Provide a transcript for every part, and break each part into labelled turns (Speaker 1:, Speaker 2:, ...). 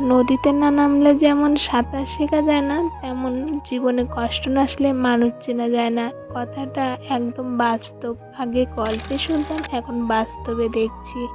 Speaker 1: নদীতে না নামলে যেমন সাঁতার শেখা যায় না, তেমন জীবনে কষ্ট না আসলে মানুষ চেনা যায় না। কথাটা একদম বাস্তব। আগে গল্পে শুনতাম, এখন বাস্তবে দেখছি।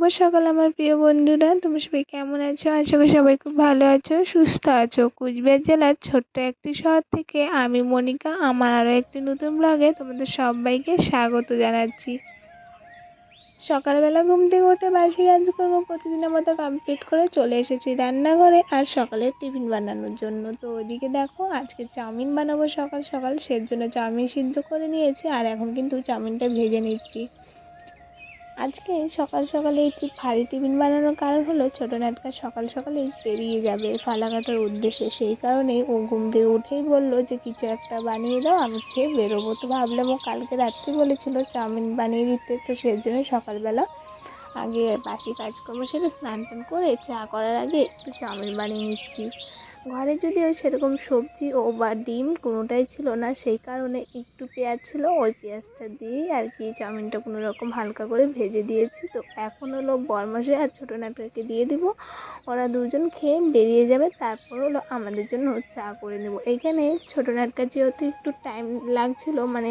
Speaker 1: শুভ সকাল আমার প্রিয় বন্ধুরা। তোমরা সবাই কেমন আছো? আশা করি সবাই খুব ভালো আছো, সুস্থ আছো। কুচবিহার জেলার ছোট্ট একটি শহর থেকে আমি মনিকা, আমার আরও একটি নতুন ব্লগে তোমাদের সবাইকে স্বাগত জানাচ্ছি। সকালবেলা ঘুম থেকে উঠে বাসি কাজ করব, প্রতিদিনের মতো কমপ্লিট করে চলে এসেছি রান্নাঘরে আর সকালের টিফিন বানানোর জন্য। তো ওইদিকে দেখো, আজকে চাউমিন বানাবো সকাল সকাল সের জন্য চাউমিন সিদ্ধ করে নিয়েছি আর এখন কিন্তু চাউমিনটা ভেজে নিচ্ছি। আজকে সকাল সকালে একটু ভারী টিফিন বানানোর কারণ হলো ছোটো নাটকা সকাল সকালেই বেরিয়ে যাবে। ফালাকাটার উদ্দেশ্যে সেই কারণেই ও ঘুম থেকে উঠেই বলল যে, কিছু একটা বানিয়ে দাও, আমি খেয়ে বেরোবো। তো ভাবলাম ও কালকে রাত্রে বলেছিল চাউমিন বানিয়ে দিতে, তো সেই জন্য সকালবেলা আগে বাসি কাজকর্ম সেরে স্নান টান করে চা করার আগে একটু চাউমিন বানিয়ে নিচ্ছি। ঘরে যদিও সেরকম সবজি ও বা ডিম কোনোটাই ছিল না, সেই কারণে একটু পেঁয়াজ ছিল, ওই পেঁয়াজটা দিয়েই আর কি চাউমিনটা কোনো রকম হালকা করে ভেজে দিয়েছি। তো এখন হলো বরমাসে আর ছোটো নাটকাকে দিয়ে দিব। ওরা দুজন খেয়ে বেরিয়ে যাবে, তারপর হলো আমাদের জন্য চা করে নেব। এইখানে ছোটো নাটকা যেহেতু একটু টাইম লাগছিল মানে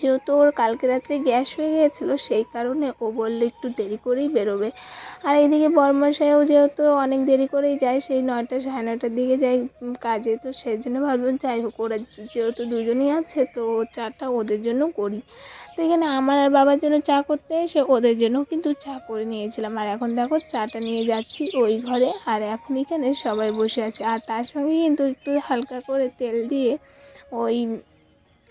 Speaker 1: যেহেতু ওর কালকে রাত্রে গ্যাস হয়ে গিয়েছিল, সেই কারণে ও বলল একটু দেরি করেই বেরোবে। আর এইদিকে বর্মশাইও যেহেতু অনেক দেরি করেই যায়, সেই নয়টা সাড়ে নয়টার দিকে যায় কাজে। তো সেই জন্য ভাবলাম, যাই হোক, ওরা যেহেতু দুজনেই আছে, তো চাটা ওদের জন্য করি। তো এখানে আমার আর বাবার জন্য চা করতে এসে ওদের জন্য কিন্তু চা করে নিয়েছিলাম। আর এখন দেখো, চাটা নিয়ে যাচ্ছি ওই ঘরে। আর এখন এখানে সবাই বসে আছে। আর তার সঙ্গে কিন্তু একটু হালকা করে তেল দিয়ে ওই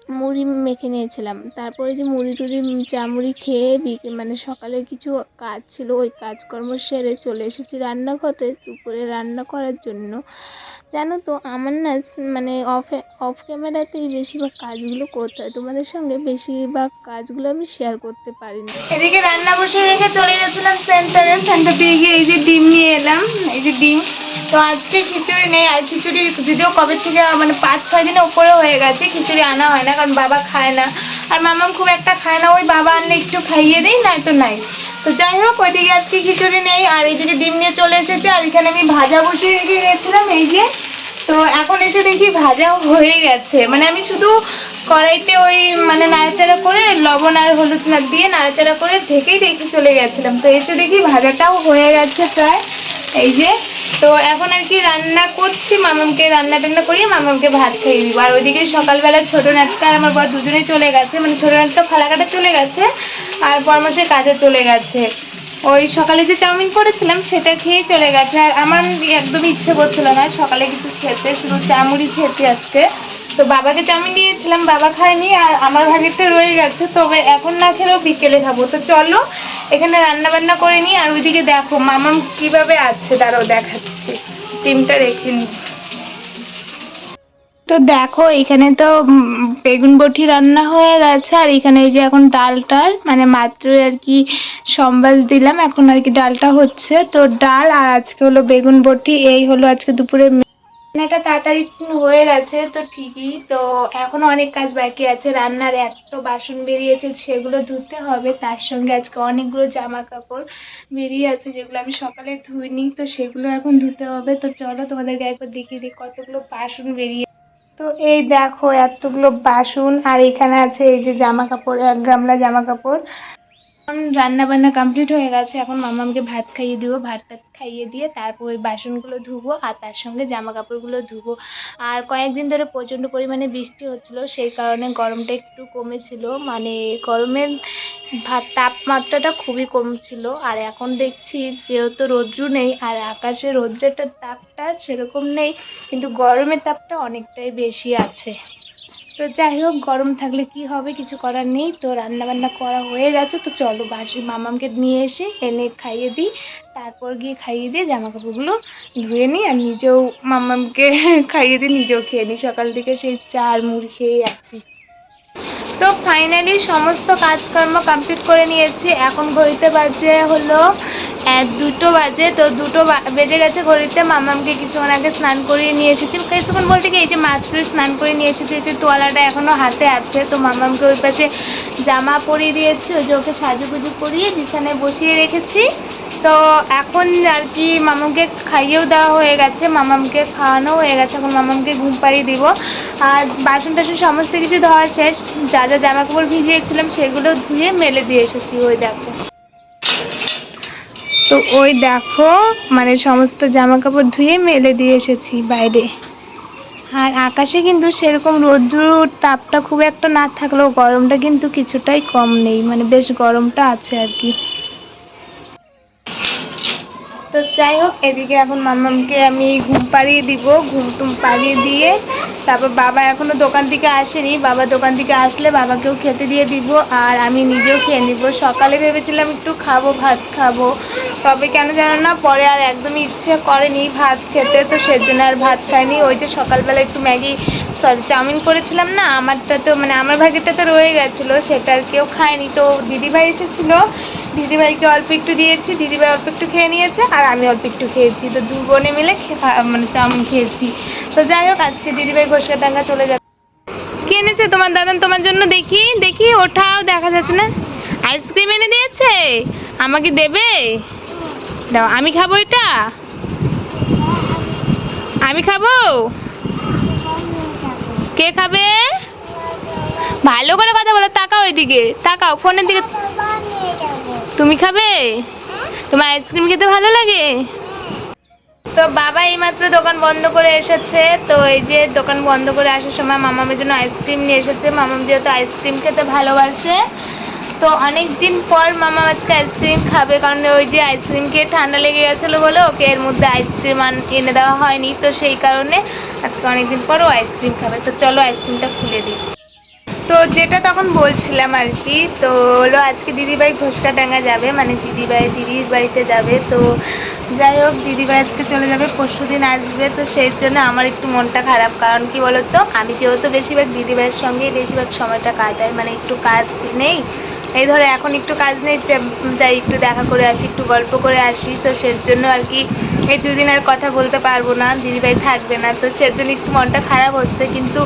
Speaker 1: মুড়ি মেখে নিয়েছিলাম। তারপরে যে মুড়ি টুড়ি, চা মুড়ি খেয়ে বিকে মানে সকালে কিছু কাজ ছিল, ওই কাজকর্ম সেরে চলে এসেছি রান্নাঘরে দুপুরে রান্না করার জন্য। জানো তো, আমার না মানে অফ অফ ক্যামেরাতেই বেশিরভাগ কাজগুলো করতে হয়। তোমাদের সঙ্গে বেশিরভাগ কাজগুলো আমি শেয়ার করতে পারি না এদিকে রান্না বসে রেখে চলে গেছিলাম সেন্টারে সেন্টার দিয়ে গিয়ে এই যে ডিম নিয়ে এলাম, এই যে ডিম। তো আজকে খিচুড়ি নেই, আর খিচুড়ি যদিও কবে থেকে মানে পাঁচ ছয় দিনের উপরে হয়ে গেছে, খিচুড়ি আনা হয় না, কারণ বাবা খায় না। আর মামাম খুব একটা খায় না, ওই বাবা আনলে একটু খাইয়ে দিই নয়তো নাই। তো যাই হোক ওইদিকে আজকে খিচুড়ি নেই, আর এইদিকে ডিম নিয়ে চলে এসেছে, আর এখানে আমি ভাজা বসিয়ে রেখে গেছিলাম এই যে। তো এখন এসে দেখি ভাজা হয়ে গেছে। মানে আমি শুধু কড়াইতে ওই মানে নাড়াচাড়া করে লবণ আর হলুদ দিয়ে নাড়াচাড়া করে ঢেকেই রেখে চলে গেছিলাম। তো এসে দেখি ভাজাটাও হয়ে গেছে প্রায়। এই যে তো এখন আর কি রান্না করছি মামামকে রান্না টান্না করিয়ে মামামকে ভাত খেয়ে দিব। আর ওইদিকে সকালবেলা ছোটো আর আমার বর দুজনেই চলে গেছে মানে ছোটো নাটটা ফালাকাটা চলে গেছে, আর পরামর্শে কাজে চলে গেছে। ওই সকালে যে চাউমিন করেছিলাম সেটা খেয়ে চলে গেছে, আর আমার একদমই ইচ্ছে করছিল না সকালে কিছু খেতে, শুধু চামুড়ি খেতে আজকে। তো বাবাকে চাউমিন দিয়েছিলাম বাবা খায়নি আর আমার ভাগেরটা রয়ে গেছে, তবে এখন না খেলেও বিকেলে খাব। তো চলো, এখানে রান্না বান্না করে নিই আর ওইদিকে দেখো, মামাম কীভাবে আছে তারও দেখাচ্ছি। ডিমটা রেখে নিই। তো দেখো, এখানে তো বেগুন বটি রান্না হয়ে গেছে, আর এখানে এই যে এখন ডালটার মানে মাত্র আর কি সম্বাস দিলাম, এখন আর কি ডালটা হচ্ছে। তো ডাল আর আজকে হলো বেগুন বটি, এই হলো আজকে দুপুরে রান্নাটা তাড়াতাড়ি হয়ে গেছে তো ঠিকই। তো এখনও অনেক কাজ বাকি আছে। রান্নার এত বাসন বেরিয়েছে, সেগুলো ধুতে হবে। তার সঙ্গে আজকে অনেকগুলো জামা কাপড় বেরিয়ে আছে, যেগুলো আমি সকালে ধুইনি। তো সেগুলো এখন ধুতে হবে। তো চলো তোমাদেরকে একবার দেখিয়ে দিই কতগুলো বাসন বেরিয়ে তো এই দেখো এতগুলো বাসন। আর এখানে আছে এই যে জামা কাপড় এক গামলা জামা কাপড় এখন রান্না বান্না কমপ্লিট হয়ে গেছে। এখন মামামকে ভাত খাইয়ে দিব। ভাত টাত খাইয়ে দিয়ে তারপর ওই বাসনগুলো ধুবো আর তার সঙ্গে জামা কাপড়গুলো ধুবো। আর কয়েকদিন ধরে প্রচণ্ড পরিমাণে বৃষ্টি হচ্ছিল, সেই কারণে গরমটা একটু কমেছিল। মানে গরমের ভাত তাপমাত্রাটা খুবই কম ছিল আর এখন দেখছি যেহেতু রৌদ্র নেই আর আকাশে রৌদ্রের তাপটা সেরকম নেই, কিন্তু গরমের তাপটা অনেকটাই বেশি আছে। তো যাই হোক, গরম থাকলে কি হবে? কিছু করার নেই। তো রান্না বান্না করা হয়ে গেছে। তো চলো বাসি মামামকে নিয়ে এসে এনে খাইয়ে দিই। তারপর গিয়ে খাইয়ে দিয়ে জামা কাপড়গুলো ধুয়ে নিই আর নিজেও মামামকে খাইয়ে দিই, নিজেও খেয়ে নিই। সকাল থেকে সেই চা মুড়ি খেয়েই আছি। তো ফাইনালি সমস্ত কাজকর্ম কমপ্লিট করে নিয়েছি। এখন ঘড়িতে বাজে হলো দুটো বাজে, তো দুটো বেজে গেছে ঘড়িতে। মামামকে কিছুক্ষণ আগে স্নান করিয়ে নিয়ে এসেছি। কিছুক্ষণ বলতে কি, এই যে মাত্রই স্নান করে নিয়ে এসেছি যে তোয়ালাটা এখনও হাতে আছে। তো মামামকে ওই পাশে জামা পরিয়ে দিয়েছি, ওই যে ওকে সাজুগুজু করিয়ে বিছানায় বসিয়ে রেখেছি। তো এখন আর কি মামামকে খাইয়েও দেওয়া হয়ে গেছে, মামামকে খাওয়ানো হয়ে গেছে। এখন মামামকে ঘুম পাড়িয়ে দিব। আর বাসন টাসন সমস্ত কিছু ধোয়া শেষ। যা যা জামা কাপড় ভিজিয়েছিলাম, সেগুলো ধুয়ে মেলে দিয়ে এসেছি, ওই দেখো। তো ওই দেখো মানে সমস্ত জামা কাপড় ধুয়ে মেলে দিয়ে এসেছি বাইরে। আর আকাশে কিন্তু সেরকম রৌদ্রুর তাপটা খুব একটা না থাকলেও গরমটা কিন্তু কিছুটাই কম নেই মানে বেশ গরমটা আছে আর কি। তো যাই হোক, এদিকে এখন মামামকে আমি ঘুম পাড়িয়ে দিব, ঘুম টুম পাড়িয়ে দিয়ে তারপর বাবা এখনও দোকান থেকে আসেনি। বাবা দোকান থেকে আসলে বাবাকেও খেতে দিয়ে দিব, আর আমি নিজেও খেয়ে নিব। সকালে ভেবেছিলাম একটু খাব, ভাত খাব। তবে কেন জানো না, পরে আর একদমই ইচ্ছে করেনি ভাত খেতে, তো সেজন্য আর ভাত খাইনি। ওই যে সকালবেলা একটু ম্যাগি, সরি, চাউমিন করেছিলাম না, আমারটা তো মানে আমার ভাগেরটা তো রয়ে গেছিল, সেটা আর কেউ খায়নি। তো দিদিভাই এসেছিল, দিদিভাইকে অল্প একটু দিয়েছি, দিদিভাই অল্প একটু খেয়ে নিয়েছে, আর আমি অল্প একটু খেয়েছি। তো দু বোনে মিলে মানে চাউমিন খেয়েছি। তো যাই হোক, আজকে দিদিভাই ঘোষকাটাঙ্গা চলে যাবে। কি এনেছে তোমার দাদান তোমার জন্য দেখি দেখি, ওঠাও, দেখা যাচ্ছে না। আইসক্রিম এনে দিয়েছে? আমাকে দেবে? দাও, আমি খাব এটা? আমি খাব? কে খাবে? ভালো করে কথা বলো, তাকাও ওইদিকে তাকাও, ফোনের দিকে। তুমি খাবে? তোমার আইসক্রিম খেতে ভালো লাগে? তো বাবা এইমাত্র দোকান বন্ধ করে এসেছে, তো এই যে দোকান বন্ধ করে আসার সময় মামামের জন্য আইসক্রিম নিয়ে এসেছে। মামাম যেহেতু আইসক্রিম খেতে ভালোবাসে তো অনেক দিন পর মামা আজকে আইসক্রিম খাবে, কারণ ওই যে আইসক্রিম খেয়ে ঠান্ডা লেগে গেছিল বলে ওকে এর মধ্যে আইসক্রিম এনে দেওয়া হয়নি। তো সেই কারণে আজকে অনেক দিন পর ও আইসক্রিম খাবে। তো চলো আইসক্রিমটা খুলে দিই। তো যেটা তখন বলছিলাম আর কি, তো হলো আজকে দিদিভাই ঘোষকাডাঙ্গা যাবে মানে দিদিভাই দিদির বাড়িতে যাবে। তো যাই হোক, দিদিভাই আজকে চলে যাবে, পরশু দিন আসবে। তো সেই জন্য আমার একটু মনটা খারাপ। কারণ কি বলতো, আমি যেহেতু বেশিরভাগ দিদিভাইয়ের সঙ্গেই বেশিরভাগ সময়টা কাটাই মানে একটু কাজ নেই। এই ধরো, এখন একটু কাজ নেই যাই, একটু দেখা করে আসি, একটু গল্প করে আসি, তো সেই জন্য আর কি এই দুদিন আর কথা বলতে পারব না, দিদিভাই থাকবে না, তো সের জন্য একটু মনটা খারাপ হচ্ছে, কিন্তু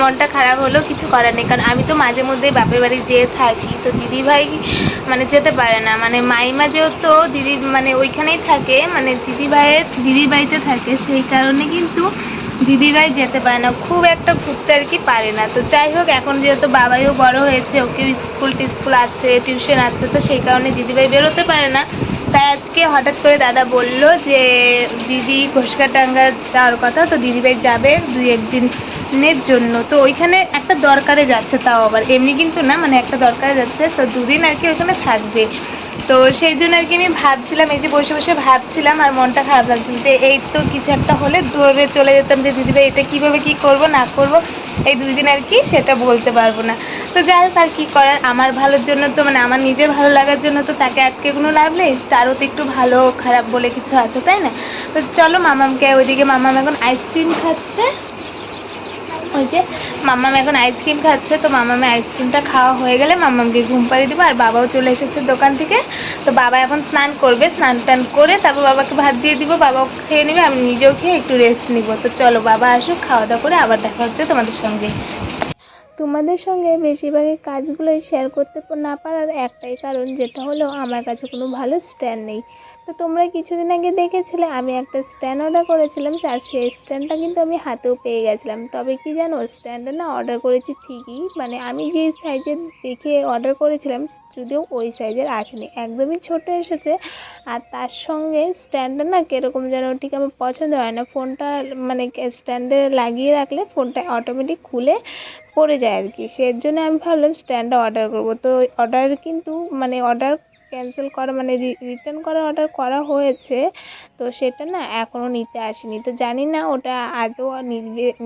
Speaker 1: মনটা খারাপ হলেও কিছু করার নেই, কারণ আমি তো মাঝে মধ্যেই বাপের বাড়ি যেয়ে থাকি, তো দিদিভাই মানে যেতে পারে না মানে মাইমা যেহেতু দিদি মানে ওইখানেই থাকে মানে দিদিভাইয়ের দিদির বাড়িতে থাকে, সেই কারণে কিন্তু দিদিভাই যেতে পারে না, খুব একটা ঘুরতে আর কি পারে না। তো যাই হোক, এখন যেহেতু বাবাইও বড় হয়েছে, ওকেও স্কুল টিস্কুল আছে, টিউশন আছে, তো সেই কারণে দিদিভাই বেরোতে পারে না। তাই আজকে হঠাৎ করে দাদা বলল যে, দিদি ঘোষকাটাঙ্গা যাওয়ার কথা, তো দিদিভাই যাবে, দুই একদিনের জন্য। তো ওইখানে একটা দরকারে যাচ্ছে তাও আবার। এমনি কিন্তু না মানে একটা দরকারে যাচ্ছে। তো দুদিন আর কি ওইখানে থাকবে। তো সেই জন্য আর কি আমি ভাবছিলাম, এই যে বসে বসে ভাবছিলাম আর মনটা খারাপ লাগছিল যে এই তো কিছু একটা হলে দৌড়ে চলে যেতাম যে দিদিভাই এটা কীভাবে কী করব, না করব? এই দুই দিন আর কি সেটা বলতে পারব না। তো যাই হোক, আর কী করার? আমার ভালোর জন্য তো মানে আমার নিজের ভালো লাগার জন্য তো তাকে আটকে কোনো লাভ নেই। তারও তো একটু ভালো খারাপ বলে কিছু আছে, তাই না? তো চলো মামামকে, ওইদিকে মামাম এখন আইসক্রিম খাচ্ছে। ওই যে মাম্মাম এখন আইসক্রিম খাচ্ছে, তো মামামে আইসক্রিমটা খাওয়া হয়ে গেলে মাম্মামকে ঘুম পাড়িয়ে দেবো আর বাবাও চলে এসেছে দোকান থেকে। তো বাবা এখন স্নান করবে, স্নান টান করে তারপর বাবাকে ভাত দিয়ে দিব, বাবাও খেয়ে নেবে, আমি নিজেও খেয়ে একটু রেস্ট নিব। তো চলো বাবা আসুক খাওয়া দাওয়া করে আবার দেখা হচ্ছে তোমাদের সঙ্গে। তোমাদের সঙ্গে বেশিরভাগই কাজগুলোই শেয়ার করতে না পারার একটাই কারণ, যেটা হলো আমার কাছে কোনো ভালো স্ট্যান্ড নেই। তো তোমরা কিছুদিন আগে দেখেছিলে, আমি একটা স্ট্যান্ড অর্ডার করেছিলাম আর সেই স্ট্যান্ডটা কিন্তু আমি হাতেও পেয়ে গেছিলাম। তবে কি জানো স্ট্যান্ডটা না অর্ডার করেছি ঠিকই মানে আমি যে সাইজের দেখে অর্ডার করেছিলাম, যদিও ওই সাইজের আসেনি, একদমই ছোট এসেছে। আর তার সঙ্গে স্ট্যান্ডটা না কীরকম যেন ঠিক আমার পছন্দ হয় না, ফোনটা মানে স্ট্যান্ডে লাগিয়ে রাখলে ফোনটা অটোমেটিক খুলে পড়ে যায় আর কি। সের জন্য আমি ভাবলাম স্ট্যান্ডটা অর্ডার করব। তো অর্ডার কিন্তু মানে অর্ডার ক্যান্সেল করা মানে রিটার্ন করা অর্ডার করা হয়েছে, তো সেটা না এখনও নিতে আসেনি। তো জানি না ওটা আদৌ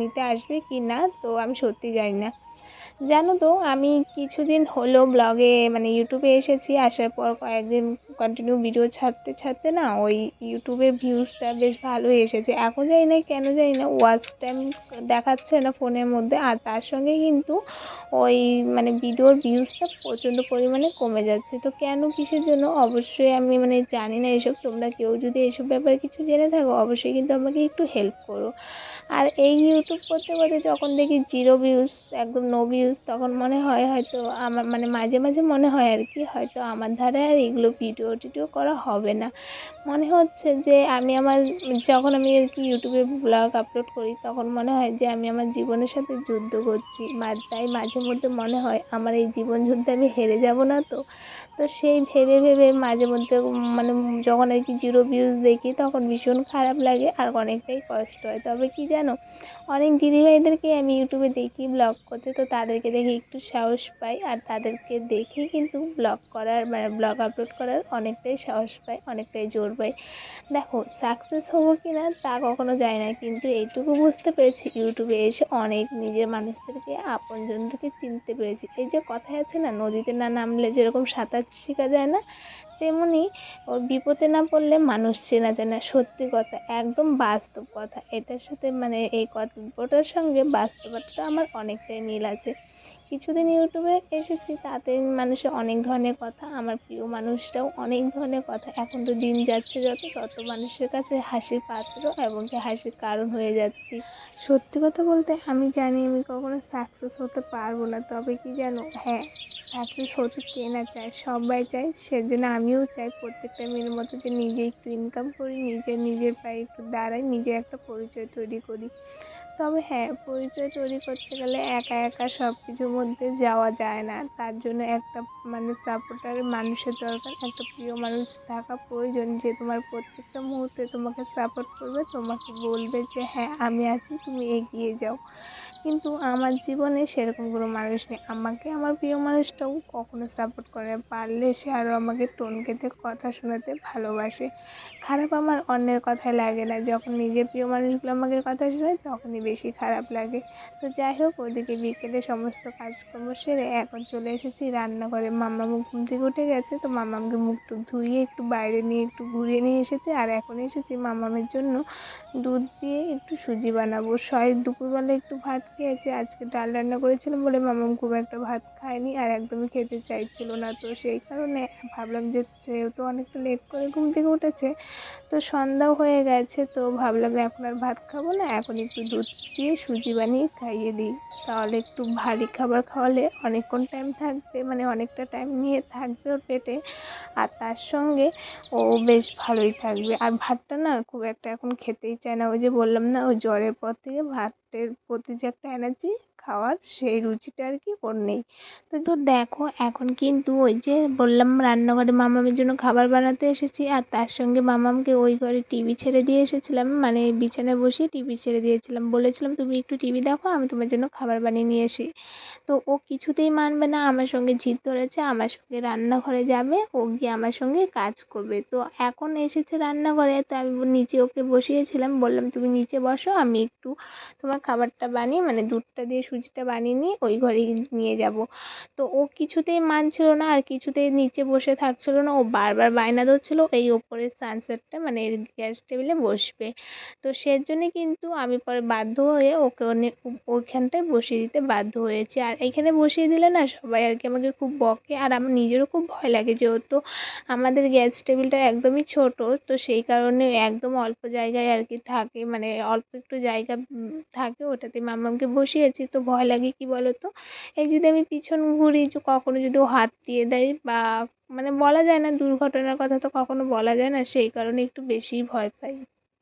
Speaker 1: নিতে আসবে কি না তো আমি সত্যি জানি না। জানো তো, আমি কিছুদিন হলো ব্লগে মানে ইউটিউবে এসেছি, আসার পর কয়েকদিন কন্টিনিউ ভিডিও ছাড়তে ছাড়তে না ওই ইউটিউবের ভিউজটা বেশ ভালোই এসেছে। এখন জানি না, কেন জানি না ওয়াচ টাইম দেখাচ্ছে না ফোনের মধ্যে, আর তার সঙ্গে কিন্তু ওই মানে ভিডিওর ভিউজটা প্রচণ্ড পরিমাণে কমে যাচ্ছে। তো কেন, কিসের জন্য? অবশ্যই আমি মানে জানি না এসব। তোমরা কেউ যদি এসব ব্যাপারে কিছু জেনে থাকো, অবশ্যই কিন্তু আমাকে একটু হেল্প করো। আর এই ইউটিউব করতে করতে যখন দেখি জিরো ভিউজ একদম নো ভিউজ তখন মনে হয় হয়তো আমার মানে মাঝে মাঝে মনে হয় আর কি, হয়তো আমার ধারায় আর এগুলো ভিডিও টিডিও করা হবে না। মনে হচ্ছে যে আমি আমার, যখন আমি আর কি ইউটিউবে ব্লগ আপলোড করি, তখন মনে হয় যে আমি আমার জীবনের সাথে যুদ্ধ করছি। তাই মাঝে মধ্যে মনে হয় আমার এই জীবন যুদ্ধে আমি হেরে যাব না তো? তো সেই ভেবে ভেবে মাঝে মধ্যে মানে যখন আর কি জিরো ভিউজ দেখি, তখন ভীষণ খারাপ লাগে আর অনেকটাই কষ্ট হয়। তবে কি জানো, অনেক দিদিভাইদেরকে আমি ইউটিউবে দেখি ব্লগ করতে, তো তাদেরকে দেখে একটু সাহস পাই আর তাদেরকে দেখেই কিন্তু ব্লগ করার মানে ব্লগ আপলোড করার অনেকটাই সাহস পাই, অনেকটাই জোর পাই দেখো সাকসেস হব কি না তা কখনো যায় না, কিন্তু এইটুকু বুঝতে পেরেছি ইউটিউবে এসে অনেক নিজের মানুষদেরকে আপনজনদেরকে চিনতে পেরেছি। এই যে কথায় আছে না, নদীতে না নামলে যেরকম সাঁতার শেখা যায় না, তেমনি ওর বিপদে না পড়লে মানুষ চেনা যায় না সত্যি কথা, একদম বাস্তব কথা। এটার সাথে মানে এই গল্পটার সঙ্গে বাস্তবতাটা আমার অনেকটাই মিল আছে। কিছুদিন ইউটিউবে এসেছি, তাতে মানুষের অনেক ধরনের কথা, আমার প্রিয় মানুষটাও অনেক ধরনের কথা। এখন তো দিন যাচ্ছে যত, তত মানুষের কাছে হাসির পাত্র এবং কি হাসির কারণ হয়ে যাচ্ছি। সত্যি কথা বলতে আমি জানি আমি কখনো সাকসেস হতে পারব না, তবে কি জানো? হ্যাঁ সাকসেস হতে কে না চায়, সবাই চায়, সেজন্য আমিও চাই প্রত্যেকটা মেয়ের মতো যে নিজে একটু ইনকাম করি নিজে নিজের পায়ে একটু দাঁড়াই নিজে একটা পরিচয় তৈরি করি। তবে হ্যাঁ পরিচয় তৈরি করতে গেলে একা একা সব কিছুর মধ্যে যাওয়া যায় না। তার জন্য একটা মানে সাপোর্টার মানুষের দরকার, একটা প্রিয় মানুষ থাকা প্রয়োজন যে তোমার প্রত্যেকটা মুহূর্তে তোমাকে সাপোর্ট করবে, তোমাকে বলবে যে হ্যাঁ আমি আছি, তুমি এগিয়ে যাও। কিন্তু আমার জীবনে সেরকম কোনো মানুষ নেই। আমাকে আমার প্রিয় মানুষটাও কখনো সাপোর্ট করে পারলে সে আরও আমাকে টোন কেটে কথা শোনাতে ভালোবাসে। খারাপ আমার অন্যের কথায় লাগে না। যখন নিজের প্রিয় মানুষগুলো আমাকে কথা শোনায়, তখনই বেশি খারাপ লাগে। তো যাই হোক, ওদিকে বিকেলে সমস্ত কাজকর্ম সেরে এখন চলে এসেছি রান্নাঘরে। মাম্মা মুখ ঘুম থেকে উঠে গেছে, তো মাম্মামকে মুখ টুক ধুইয়ে একটু বাইরে নিয়ে একটু ঘুরিয়ে নিয়ে এসেছে। আর এখন এসেছি মাম্মামের জন্য দুধ দিয়ে একটু সুজি বানাবো। সয় দুপুরবেলা একটু ভাত খেয়েছে, আজকে ডাল রান্না করেছিলাম বলে মামাম খুব একটা ভাত খায়নি আর একদমই খেতে চাইছিল না। তো সেই কারণে ভাবলাম যে যেহেতু অনেকটা লেট করে ঘুম থেকে উঠেছে, তো সন্ধ্যাও হয়ে গেছে, তো ভাবলাম এখন আর ভাত খাব না, এখন একটু দুধ দিয়ে সুজি বানিয়ে খাইয়ে দিই। তাহলে একটু ভারী খাবার খাওয়ালে অনেকক্ষণ টাইম থাকবে মানে অনেকটা টাইম নিয়ে থাকবে ওর পেটে, আর তার সঙ্গে ও বেশ ভালোই থাকবে। আর ভাতটা না খুব একটা এখন খেতেই চায় না, ওই যে বললাম না, ওই জ্বরের পর থেকে ভাতের প্রতি যে একটা এনার্জি খাওয়ার সেই রুচিটা আর কি ওর নেই। তো তো দেখো, এখন কিন্তু ওই যে বললাম রান্নাঘরে মামামের জন্য খাবার বানাতে এসেছি আর তার সঙ্গে মামামকে ওই ঘরে টিভি ছেড়ে দিয়ে এসেছিলাম মানে বিছানায় বসিয়ে টিভি ছেড়ে দিয়েছিলাম। বলেছিলাম, তুমি একটু টিভি দেখো, আমি তোমার জন্য খাবার বানিয়ে নিয়ে আসি তো ও কিছুতেই মানবে না, আমার সঙ্গে জিদ ধরেছে, আমার সঙ্গে রান্নাঘরে যাবে, ও গিয়ে আমার সঙ্গে কাজ করবে। তো এখন এসেছে রান্নাঘরে, তো আমি নিচে ওকে বসিয়েছিলাম, বললাম, তুমি নিচে বসো, আমি একটু তোমার খাবারটা বানিয়ে মানে দুধটা দিয়ে সুজিটা বানিয়ে নিয়ে ওই ঘরে নিয়ে যাব। তো ও কিছুতেই মানছিল না আর কিছুতেই নিচে বসে থাকছিল না। ও বারবার বায়না ধরছিল, এই ওপরের সানসেটটা মানে গ্যাস টেবিলে বসবে। তো সের জন্যে কিন্তু আমি পরে বাধ্য হয়ে ওকে ওইখানটায় বসিয়ে দিতে বাধ্য হয়েছি। আর এইখানে বসিয়ে দিলে না সবাই আর কি আমাকে খুব বকে, আর আমার নিজেরও খুব ভয় লাগে যেহেতু আমাদের গ্যাস টেবিলটা একদমই ছোট, তো সেই কারণে একদম অল্প জায়গায় আর কি থাকে মানে অল্প একটু জায়গা থাকে ওটাতে মামামকে বসিয়েছি। তো ভয় লাগে, কী বলো তো এই যদি আমি পিছন ঘুরি, যে, কখনো যদি হাত দিয়ে দেয় বা মানে বলা যায় না দুর্ঘটনার কথা তো কখনও বলা যায় না, সেই কারণে একটু বেশিই ভয় পাই।